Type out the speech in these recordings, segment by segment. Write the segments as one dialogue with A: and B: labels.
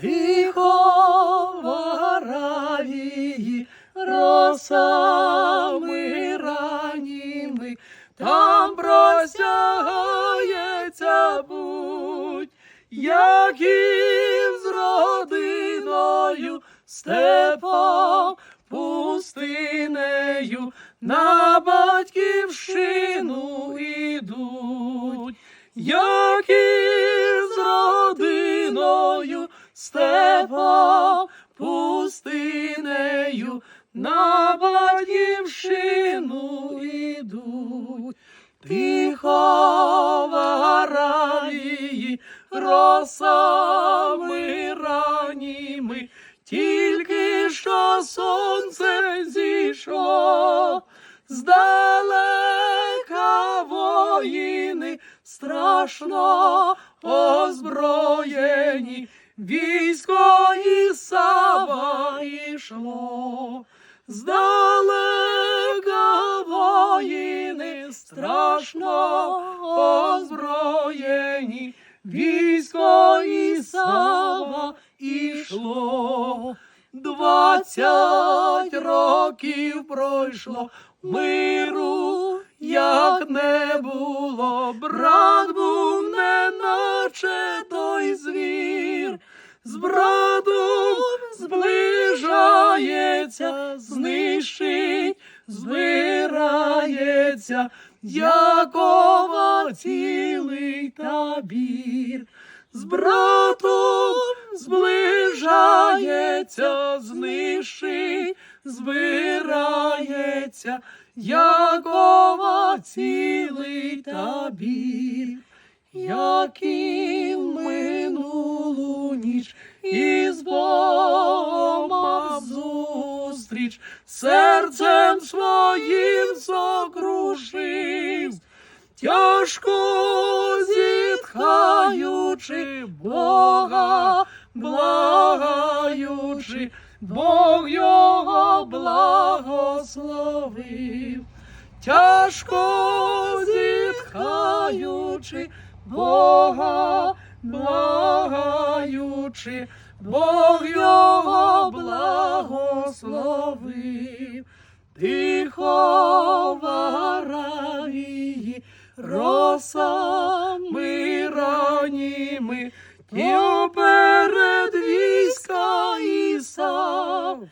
A: тихо в Аравії, росами раніми, там простягається будь, як із родиною, степом, пустинею, на степом, пустинею, на батьківщину ідуть. Тихо в росами раніми, тільки що сонце зійшло, здалека воїни страшно озброєні, військо і сава йшло. Здалека воїни страшно озброєні, військо і сава ішло. Двадцять років пройшло миру, як не було, брат був неначе звір, з братом зближається, знищить, збирається, Якова цілий табір, з братом зближається, знищить, збирається, Якова цілий табір, як і ніч із Богом зустріч, серцем своїм сокрушив, тяжко зітхаючи Бога, благаючи, Бог його благословив. Тяжко зітхаючи, Бога благаючи, Бог його благословив. Тихо в Аравії, росами раніми, і оперед війська Ісав,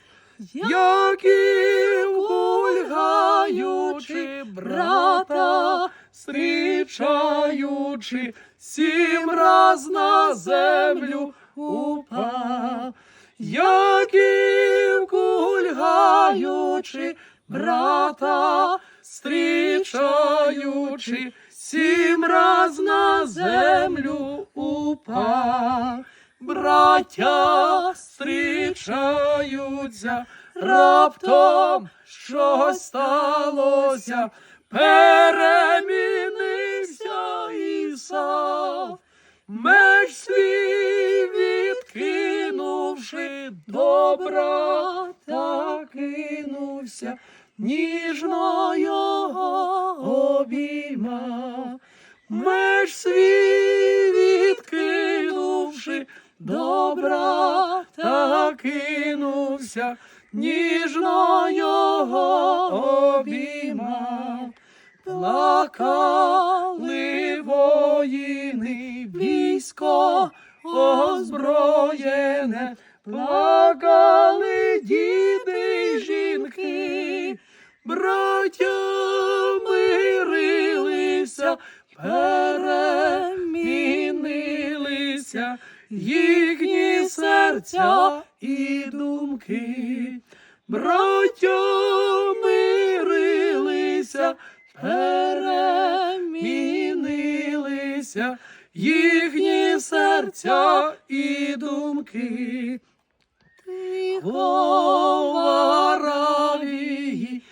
A: як і гульгаючи, брата, зустрічаючи, сім раз на землю упав, як і кульгаючи, брата, зустрічаючи, сім раз на землю упав. Браття зустрічаються, раптом щось сталося, перемінився Ісав, меч свій відкинувши до брата кинувся, ніжно його обіймав, меч свій відкинувши, до брата кинувся, ніжно його обіймав. Плакали воїни, військо озброєне, плакали діти й жінки, браття мирилися, перемінилися. Їхні серця і думки, браття мирилися, перемінилися їхні серця і думки. Тихо в Аравії,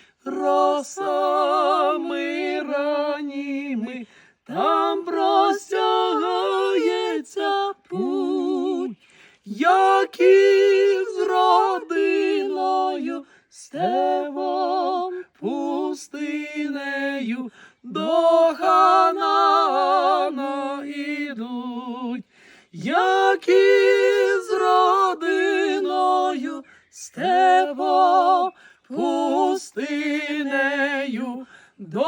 A: до Ханана ідуть, як і з родиною степом пустинею. до